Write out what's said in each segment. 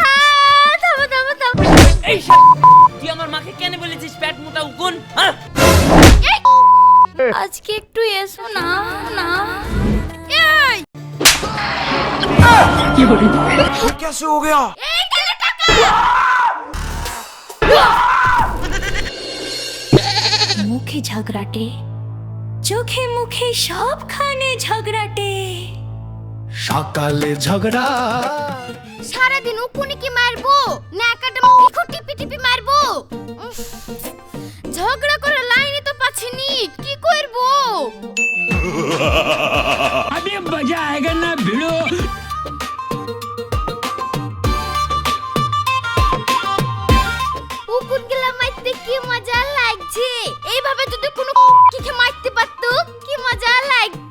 আহ, থামো থামো থামো এই শালা, তুই আমার মাকে কেন বলেছিস পেট মোটা উকুন হ্যাঁ এই, আজকে একটু এসো না না এই कैसे हो गया এই গেলে টাকা মুখে ঝগড়াটে চোখে মুখে সবখানে ঝগড়াটে সকালে ঝগড়া সারাদিন উকুনি কি মারবো নাকাটা মুখে টিপি টিপি মারবো উফ, ঝগড়া করে লাইনে তো পাচ্ছিনি কি করবো अभी मजा आएगा ना भिड़ो উকুন গেলা মারতে কি মজা লাগছে এইভাবে যদি কোনো কিকে মারতে পারতো কি মজা লাগতো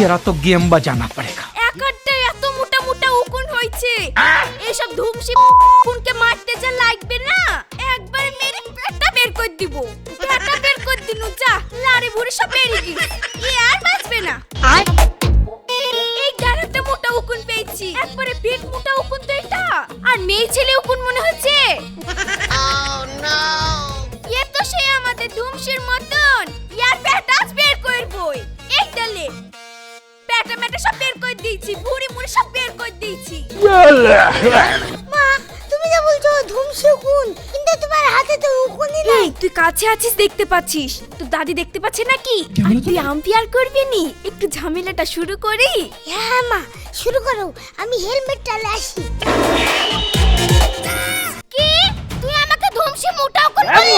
तेरा तो गेम बजाना पड़ेगा একটা এত মোটা মোটা উকুন হয়েছে এইসব ধুমসি উকুনকে মারতে যা লাগবে না একবার মেরে পেটটা বের করে দিব পেটটা বের করে দিনু যা লারে ভুড়ি সব বেরিয়ে গেল এ আর বাঁচবে না এই একটা মোটা উকুন পেয়েছি একবারে পেট মোটা উকুন তো এটা আর মেয়ে ছেলে উকুন মনে হচ্ছে এ তো সে আমাদের ধুমসির মতন সব বের করে দিয়েছি ভুড়ি মুড়ি সব বের করে দিয়েছি। মা তুমি যা বলছো ধুমসি উকুন কিন্তু তোমার হাতে তো উকুনই নাই। তুই কাছে আছিস দেখতে পাচ্ছিস তো দাদি দেখতে পাচ্ছে নাকি? আর তুই আম্পিয়ার করবি নি? একটু ঝামেলাটা শুরু করি। হ্যাঁ মা শুরু করো আমি হেলমেটটা আসি। কি? তুই আমাকে ধুমসি মোটা উকুন বললি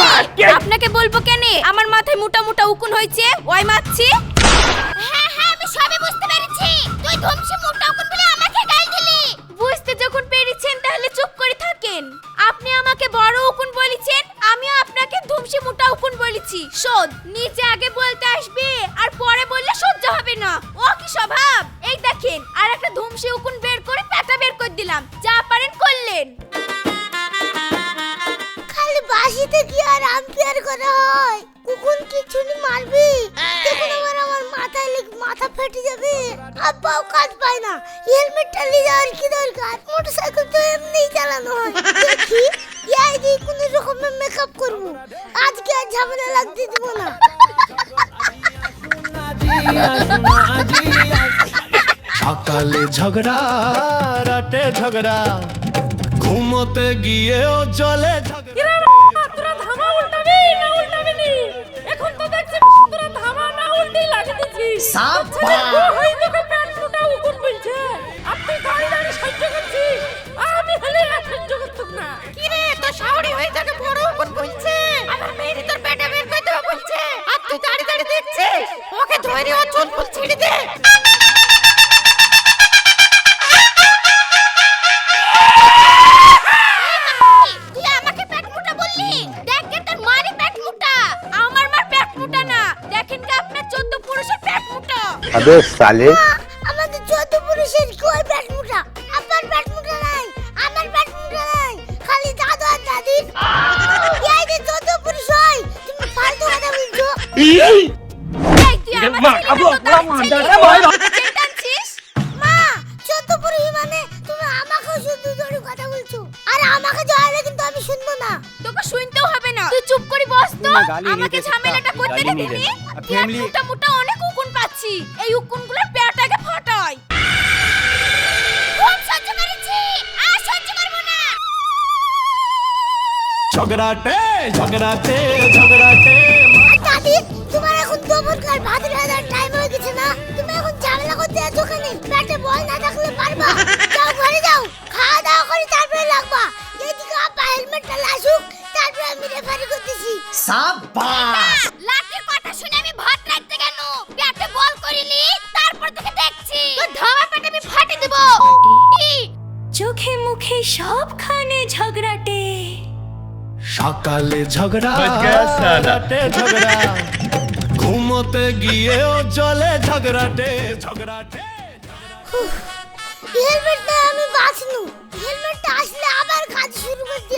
আপনাকে বলব কেন আমার মাথায় মোটা মোটা উকুন হয়েছে ওই মারছি। হ্যাঁ হ্যাঁ আমি সবই বুঝতে পেরেছি। তুই ধুমসি মোটা উকুন বলে আমাকে গাল দিলি। ঝগড়া রাতে ঝগড়া। ঘুমোতে গিয়েও চলে হবে সালে? আমাদের কই আমার নাই আমার নাই খালি দাদু আর দাদি এই যে তুমি ফালতু কথা বলছো। মানে আমাকে কথা বলছো। আমাকে কিন্তু আমি শুনব না। শুনতেও হবে না। তুই চুপ করে বস আমাকে ঝামেলাটা করতে দে ঝগড়াটে ঝগড়াটে ঝগড়াটে। আর দাদি তোমার এখন দুপুরকার ভাত রাজার টাইম হয়ে গেছে না? তুমি এখন ঝামেলা করতে আছো কেন পেটে বল না থাকলে পারবা? যাও ঘরে যাও। খাওয়া দাওয়া করে তারপরে লাগবা। এইদিকে আপা হেলমেটটা লাসুক তারপরে আমি রেফারি করতেছি। লাঠির কথা শুনে আমি ভাত রাখতে কেন? পেটে বল করিলি তারপর তোকে দেখছি। তোর ধামা পেটে আমি ফাটে দেব। চোখে মুখে সবখানে ঝগড়াটে। সকালে ঝগড়া রাতে ঝগড়া। ঘুমোতে গিয়েও জলে ঝগড়াটে ঝগড়াটে হেলমেটটা আমি বাঁচনু। হেলমেটটা আসলে আবার কাজ শুরু করতে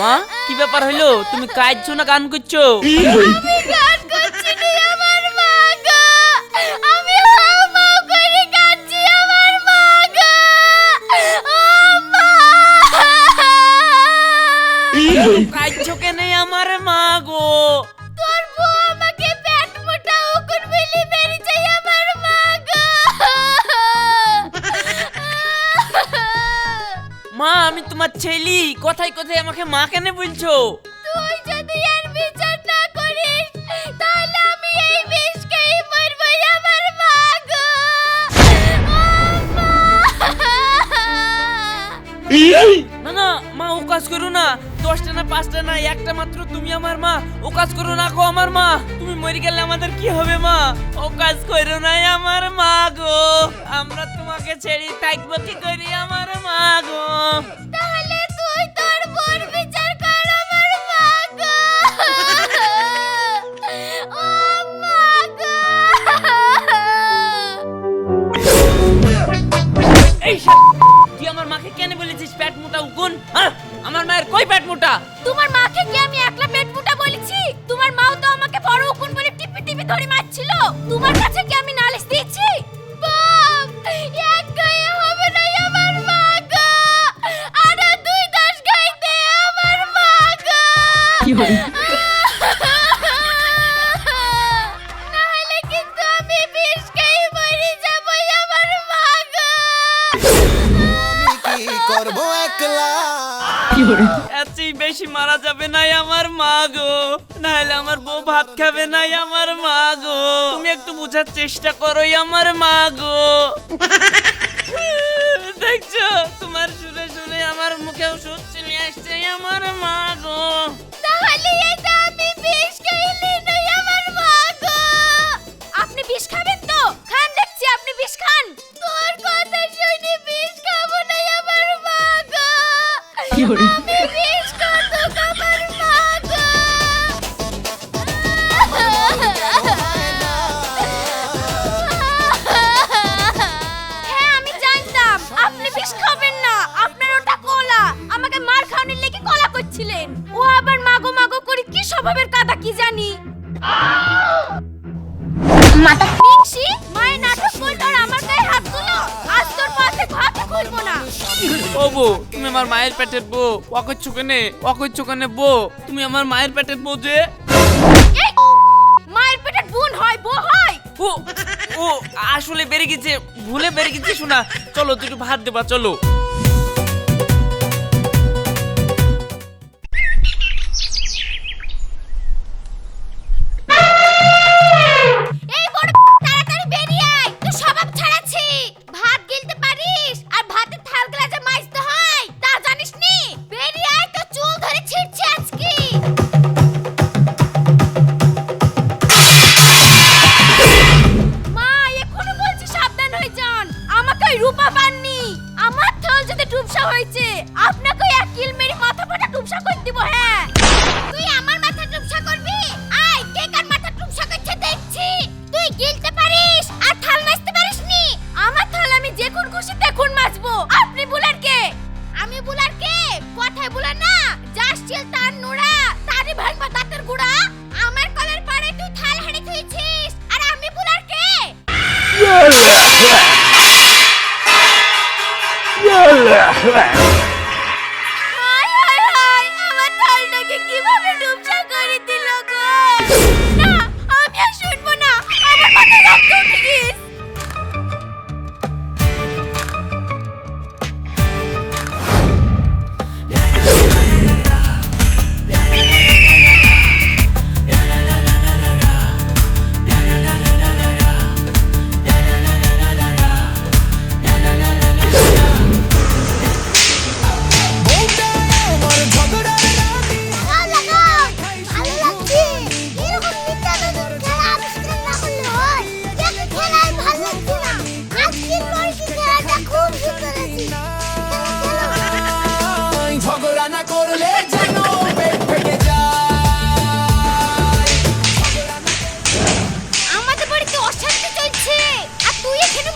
মা কি ব্যাপার হইল? তুমি কাঁদছো না গান করছ মা কেন বলছো? তুই যদি এর বিচার না করিস তাহলে আমি এই বিষ খেয়ে মরবো আমার মা গো। না না মা ও কাজ করো না। দশটা না পাঁচটা না একটা মাত্র তুমি আমার মা। ও কাজ করো না গো আমার মা। তুমি মরে গেলে আমাদের কি হবে মা? ও কাজ করো না আমার মা গো। আমরা তোমাকে ছেড়ে থাকব কি করি আমার মা গো? মায়ের কই পেট মোটা? তোমার মাকে কি আমি একলা পেট মোটা বলেছি? তোমার মাও তো আমাকে বড় উকুন বলে টিপি টিপি ধরে মারছিল। তোমার কাছে কি আমি এতই বেশি মারা যাবে নাই আমার মা গো। নাহলে আমার বউ ভাত খাবে নাই আমার মা গো। তুমি একটু বোঝার চেষ্টা করোই আমার মা গো। দেখছ? তোমার শুনে শুনে আমার মুখেও সুদ চলে আসছে আমার মা গো। তাহলে এটা আমি বিষ খাইলি নই আমার মা গো। আপনি বিষ খাবেন? আমি বিষ আমার মায়ের পেটের বউ। ওকে চোখনে অকর চোখনে বউ। তুমি আমার মায়ের পেটের বউ যে? মায়ের পেটের বোন হয় বউ হয়। ও ও আসলে বেড়ে গেছে ভুলে বেড়ে গেছে শোনা। চলো দুটো ভাত দেবা চলো।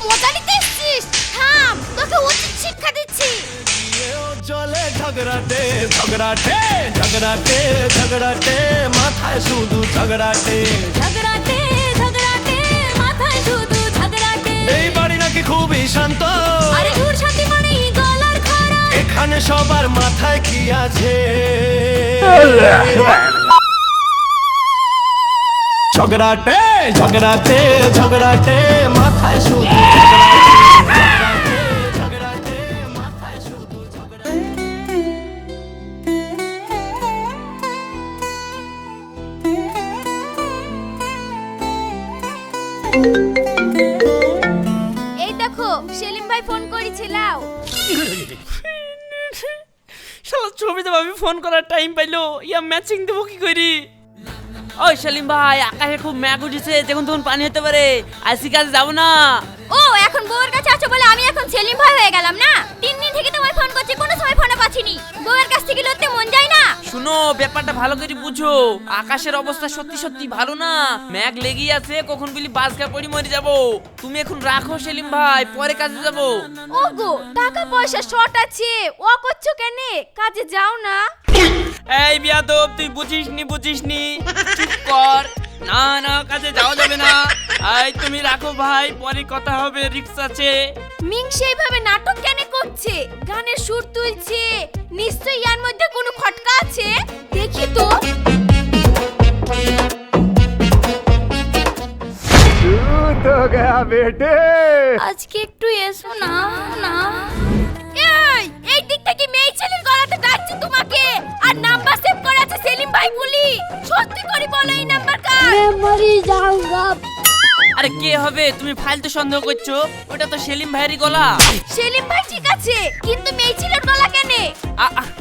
মজা নিতে এসেছিস? থাম তোকে উচিত শিক্ষা দিচ্ছি। জলে ঝগড়াটে ঝগড়াটে ঝগড়াটে ঝগড়াটে মাথায় শুধু ঝগড়াটে। ঝগড়াটে ঝগড়াটে মাথায় শুধু ঝগড়াটে। এই বাড়ি নাকি খুবই শান্ত। আরে ধুর শান্তি মানে গলার খারাপ এখানে সবার মাথায় কি আছে? ঝগড়াটে ঝগড়াটে ঝগড়াটে মাথায় শুধু এই দেখো সেলিম ভাই ফোন করেছিলাও। শালা ছবিতে ভাবি ফোন করার টাইম পাইলো। ইয়া ম্যাচিং দেবো কি করি? ওই সেলিম ভাই আকাশে খুব ম্যাগ উঠেছে যখন তখন পানি হতে পারে। কাজে যাব না? ও এখন বউয়ের কাছে আছো বলে আমি এখন সেলিম ভাই হয়ে গেলাম না? তিন দিন থেকে তোমায় ফোন করছি কোনো সময় ফোনে পাচ্ছিনি। বউয়ের কাছ থেকে লড়তে মন যায় না? শুনো ব্যাপারটা ভালো করে বুঝো। আকাশের অবস্থা সত্যি সত্যি ভালো না। ম্যাগ লেগেই আছে কখন বলি বাসকা পড়ি মরে যাব। তুমি এখন রাখো সেলিম ভাই পরে কাজে যাব। ও গো টাকা পয়সা শর্ট আছে ও করছ কেন? কাজে যাও না। এই বিয়াদব তুই বুঝিস নি বুঝিস নি চুপ কর। না না কাজে যাওয়া যাবে না। এই তুমি রাখো ভাই পরে কথা হবে রিক্স আছে। মিং সেইভাবে নাটক কেন করছে? গানের সুর তুলছে। নিশ্চয়ই ইয়ার মধ্যে কোনো খটকা আছে? দেখি তো। তো গয়া বেটে। আজকে একটু এসো না না। তোমাকে। আর নাম্বার সেভ করা আছে সেলিম ভাই বলি। সত্যি করে বলো এই নাম্বার কার? মরি বাপ আরে কে হবে? তুমি ফালতু সন্দেহ করছ? ওটা তো সেলিম ভাইয়েরই গলা। সেলিম ভাই ঠিক আছে কিন্তু মেয়ে ছেলের গলা কেনে? আ- আ-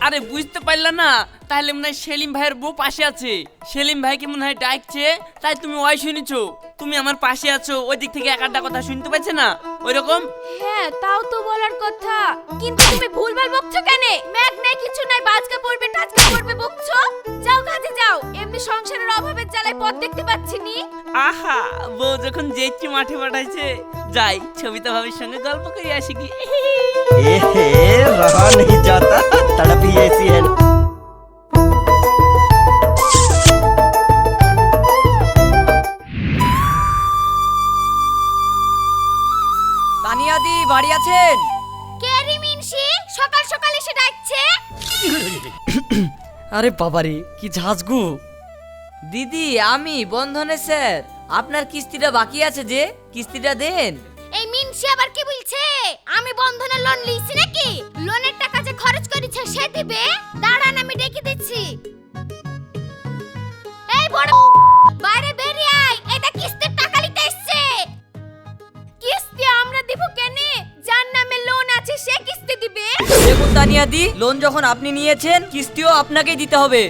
আরে বুঝতে পারলা না। তাহলে মনে হয় সেলিম ভাইয়ের বউ পাশে আছে সেলিম ভাইকে মনে হয় ডাকছে তাই তুমি ওই শুনেছো তুমি আমার পাশে আছো ওই দিক থেকে একাটা কথা শুনতে পাচ্ছে না ওই রকম হ্যাঁ তাও তো বলার কথা কিন্তু তুমি ভুলভাল বকছো কেন ম্যাগ নাই কিছু নাই বাজকা পড়বে টাজকা পড়বে বকছো যাও কাজে যাও এমনি সংসারের অভাবের জ্বালায় পথ দেখতে পাচ্ছি নি আহা বউ যখন যেচ্ছি মাঠে পাঠাইছে যাই ছবিতা ভাবির সঙ্গে গল্প করে আসি কি ए रहा नहीं जाता तड़प ही ऐसी है আরে বাবারে কি ঝাঁঝগু। দিদি আমি বন্ধনে স্যার। আপনার কিস্তিটা বাকি আছে যে কিস্তিটা দেন। এই মিনসি আবার কি বলছে? আমি বন্ধনের লোন লিছি নাকি? লোনের টাকা যে খরচ করেছে সে দিবে? দাঁড়ান আমি ডেকে দিচ্ছি। এই বড় বাইরে বেরিয়ে আয় এটা কিস্তির টাকা নিতে এসছে। কিস্তি আমরা দিব কেনে? আছে সে কিস্তি দিবে। দেখুন তানিয়াদি লোন যখন আপনি নিয়েছেন কিস্তিও আপনাকেই দিতে হবে।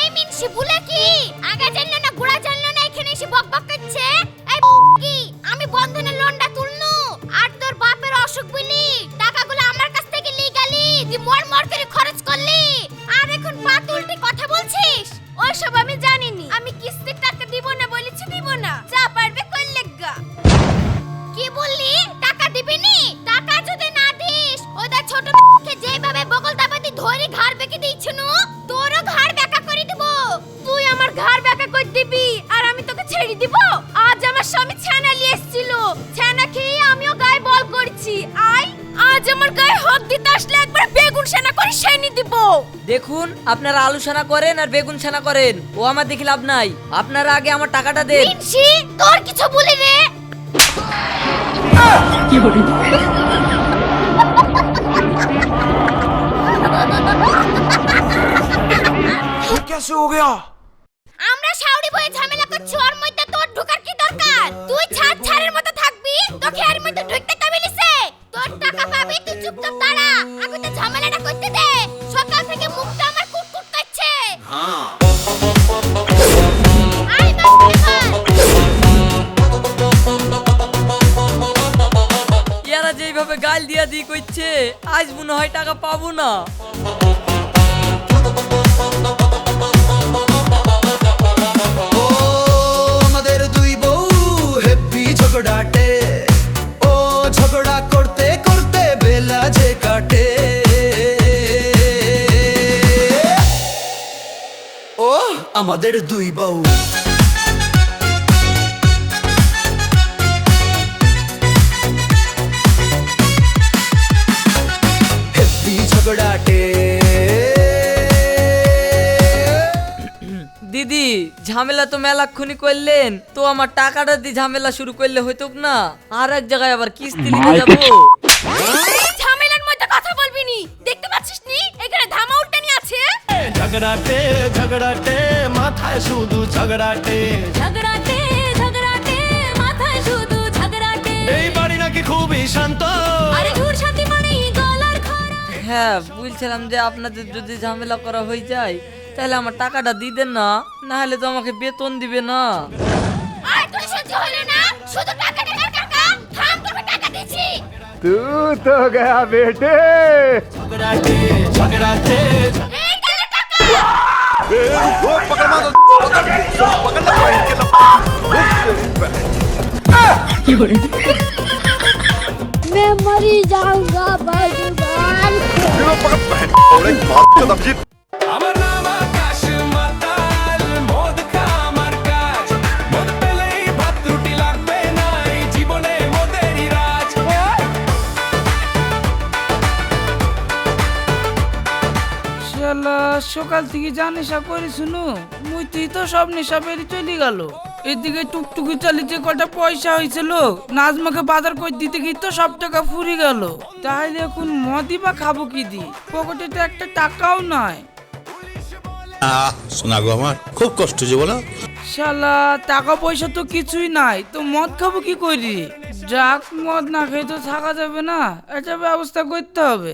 এই মিনসি ভুলে কি? আগে জানলো না গোড়া জানলো না এখানে এসে বক বক করছে? এই কি? আমি বন্ধনের লোনটা তুলনু। আর তোর বাপের অসুখ বলি টাকাগুলো আমার কাছ থেকে নিয়ে গেলি। দি মর মর করে খরচ করলি। আর এখন পাত উল্টে কথা বলছিস? ওসব আমি জানিনি। আমি কিস্তির টাকা দিব না বলেছি দিব না। যা পারবে করলে গা। কি বললি? টাকা দিবি ধরে ঘাড় বেঁকে দিচ্ছনু তোরও ঘাড় বেঁকা করে দিব। তুই আমার ঘাড় বেঁকা করে দিবি আর আমি তোকে ছেড়ে দিব। আজ আমার স্বামী ছানা নিয়ে এসেছিল। ছানা খেয়ে আমিও গায়ে বল করছি। আই আজ আমার গায়ে হক দিতে আসলে একবার বেগুন সেনা করে সেনি দিব। দেখুন আপনারা আলু ছানা করেন আর বেগুন ছানা করেন। ও আমার দেখি লাভ নাই। আপনারা আগে আমার টাকাটা দেন। তোর কিছু বলি রে। ये কেসে হো গয়া আমরা শাওড়ি বয়ে ঝামেলা করছি ওর মধ্যে তোর ঢোকার কি দরকার? তুই ছাদ ছাড়ের মতো থাকবি তোকে আর মধ্যে ঢুকতে তবে লিসে তোর টাকা পাবি তুই চুপচাপ দাঁড়া। আগে তো ঝামেলাটা করতে দে। সকাল থেকে মুখটা আমার কুটকুট করছে। হ্যাঁ। এইভাবে গাল দিয়া দি করছে আজ মনে হয় টাকা পাবো না। ও করতে করতে বেলা ও আমাদের দুই বউ। ঝামেলা তো মেলাক্ষণি করলেন। তো আমার টাকাটা দিয়ে ঝামেলা শুরু করলে হইতো না। আর এক জায়গায় আবার কিস্তি নিতে যাব। ঝামেলার মধ্যে কথা বলবি নি? দেখতে পাচ্ছিস নি? এখানে ধামা উল্টানি আছে। ঝগড়াটে ঝগড়াটে মাথায় শুধু ঝগড়াটে। ঝগড়াতে ঝগড়াতে মাথায় শুধু ঝগড়াতে এই বাড়ি নাকি খুবই শান্ত। আরে ঘুর সাথে মানে গলার খরা। হ্যাঁ বলছিলাম যে আপনাদের যদি ঝামেলা করা হয়ে যায় তাহলে আমার টাকাটা দিয়ে দেন না না হলে তো আমাকে বেতন দিবে না আর তোর সহ্য হলো না শুধু টাকা টাকা টাকা থাম তোকে টাকা দিচ্ছি ঝগড়াটে ঝগড়াটে এই গেল টাকা मैं मरी जाऊंगा भगवान সকাল থেকে যা নেশা করে শুনু মুই তুই তো সব নেশা বেরি চলে গেল। এদিকে টুকটুকি চালিতে কটা পয়সা হয়েছিল নাজমাকে বাজার করে দিতে গিয়ে তো সব টাকা ফুরি গেল। তাহলে এখন মদই বা খাব কি দি? পকেটে তো একটা টাকাও নাই। আহ শোনা গো আমার খুব কষ্ট যে বলো। শালা টাকা পয়সা তো কিছুই নাই তো মদ খাব কি করি? যাক মদ না খেয়ে তো থাকা যাবে না একটা ব্যবস্থা করতে হবে।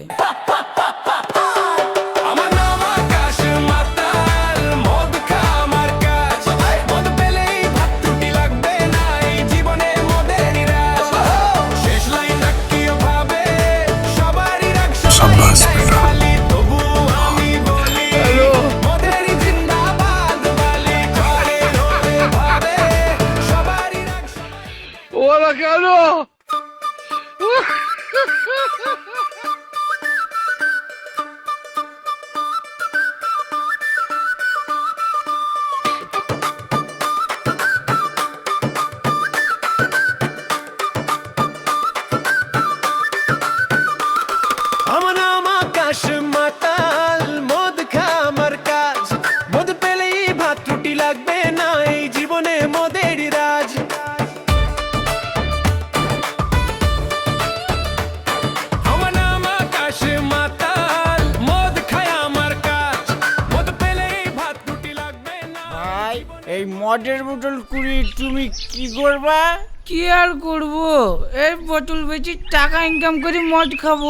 বোতল বেচি টাকা ইনকাম করে মদ খাব।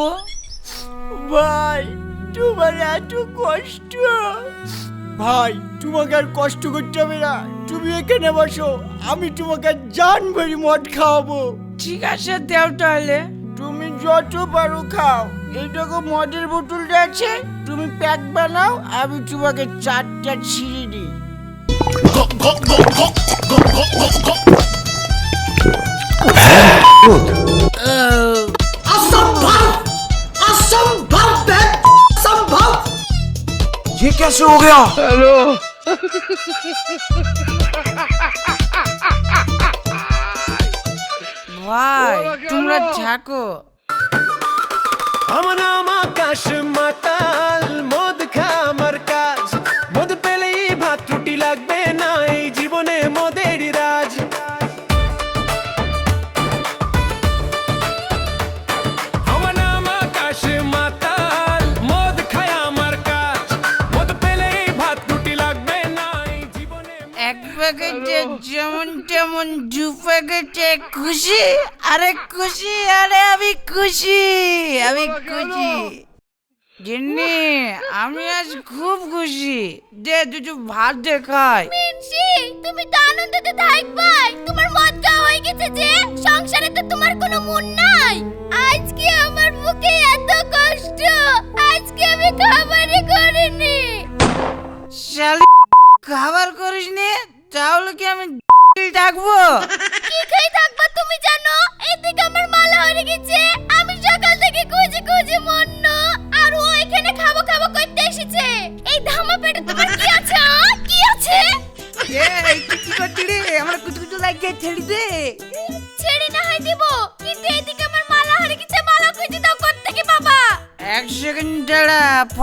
ভাই তোমার এত কষ্ট। ভাই তোমাকে আর কষ্ট করতে হবে না। তুমি এখানে বসো আমি তোমাকে জান ভরি মদ খাওয়াবো। ঠিক আছে দেও তাহলে। তুমি যত পারো খাও। এই দেখো মদের বোতলটা আছে তুমি প্যাক বানাও আমি তোমাকে চারটা ছিঁড়ে দিই। ये कैसे हो गया ভাই তোমরা থাকো আমার নাম আকাশ মাতাল মদ খুশি আমি খুশি। জিন্নি আমি আজ খুব খুশি। দে দুটো ভাত দেখাই। মিনসি তুমি তো আনন্দতে থাকবাই। তোমার মদ খাওয়া হয়ে গেছে যে সংসারে তো তোমার কোনো মন নাই। আজকে আমার বুকে এত কষ্ট আজকে আমি খাবারই করিনি। শালি খাবার করিস নি তাহলে কি আমি থাকব কি খেয়ে থাকবা তুমি জানো? এদিকে আমার মালা হয়ে গেছে।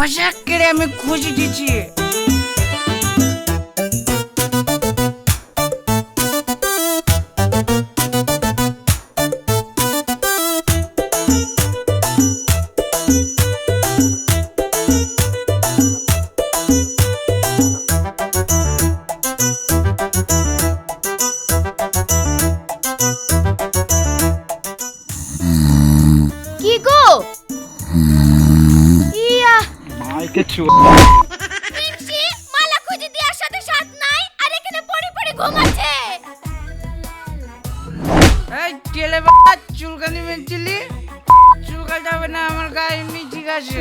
দাঁড়া পোশাক কেড়ে আমি খুঁজে দিচ্ছি মিনসি মালা খুঁজে দেওয়ার সাথে সাথ নাই আর এখানে পড়ে পড়ে ঘুমাচ্ছে এই ছেলে বাবা চুলকানি মেনছিলি চুলকাটা হবে না আমার গায়ে এমনি ঠিক আছে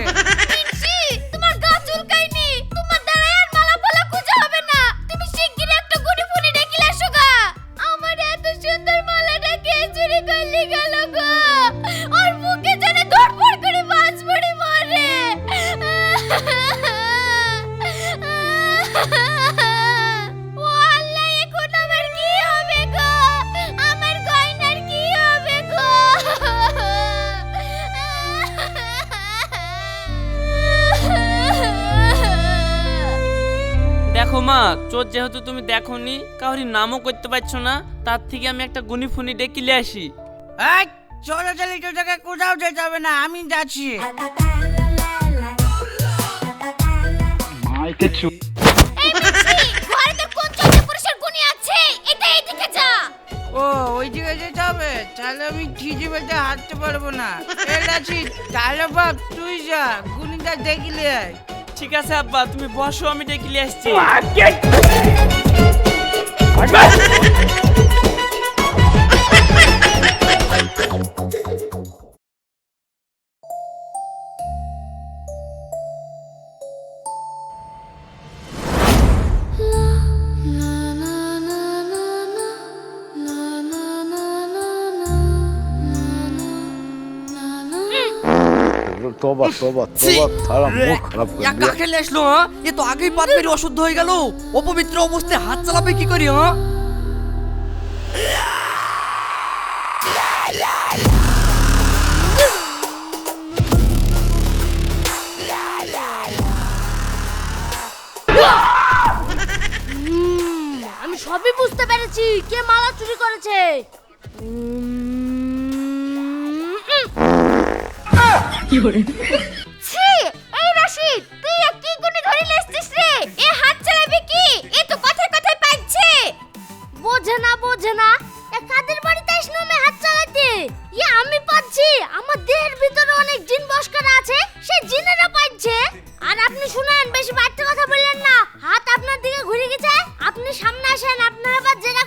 তুমি দেখোনি? কাউরি নামও করতে পারছ না? তার থেকে আমি একটা গুনি ফুনি ডেকে আসি। এই চলো চলি তোকে কোথাও যেতে হবে না আমি যাচ্ছি। ও যেতে হবে? তাহলে আমি ঠিজি বেঁধে হাঁটতে পারব না। আছি তাহলে বাপ তুই যা গুনিটা দেখিলে আয়। ঠিক আছে আব্বা তুমি বসো আমি ডেকে আসছি। 拿 তারা মুখ খারাপ করে হ্যাঁ? এ তো আগেই পাত মেরে অশুদ্ধ হয়ে গেল। অপবিত্র অবস্থায় হাত চালাবে কি করি হ্যাঁ? আমি সবই বুঝতে পেরেছি। কে মালা চুরি করেছে? ছি, এই রাশিদ, তুই কি গুণী ধরে লেসছিস রে? এ হাত চালাবি কি? এ তো কথায় কথায় পাচ্ছে বোঝে না বোঝে না, এ কাদের বাড়িতে আসলো আমি হাত চালাতে ইয়ে আমি পাচ্ছি, আমার দেহের ভিতরে অনেক জিন বস করা আছে, সেই জিনেরা পাচ্ছে আর আপনি শুনেন, বেশি বাড়তি কথা বললেন না, হাত আপনার দিকে ঘুরে গেছে, আপনি সামনে আসেন, আপনার আবার জেরা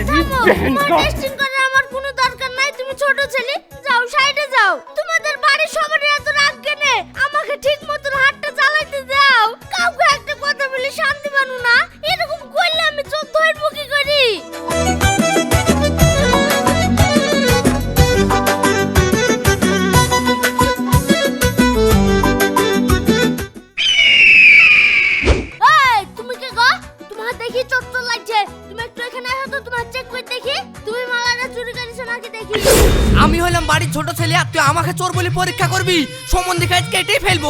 থামো তোমার টেস্টিং করার আমার কোনো দরকার নাই তুমি ছোট ছেলে আর তুই আমাকে চোর বলে পরীক্ষা করবি? সম্বন্ধে কাজ কেটে ফেলব।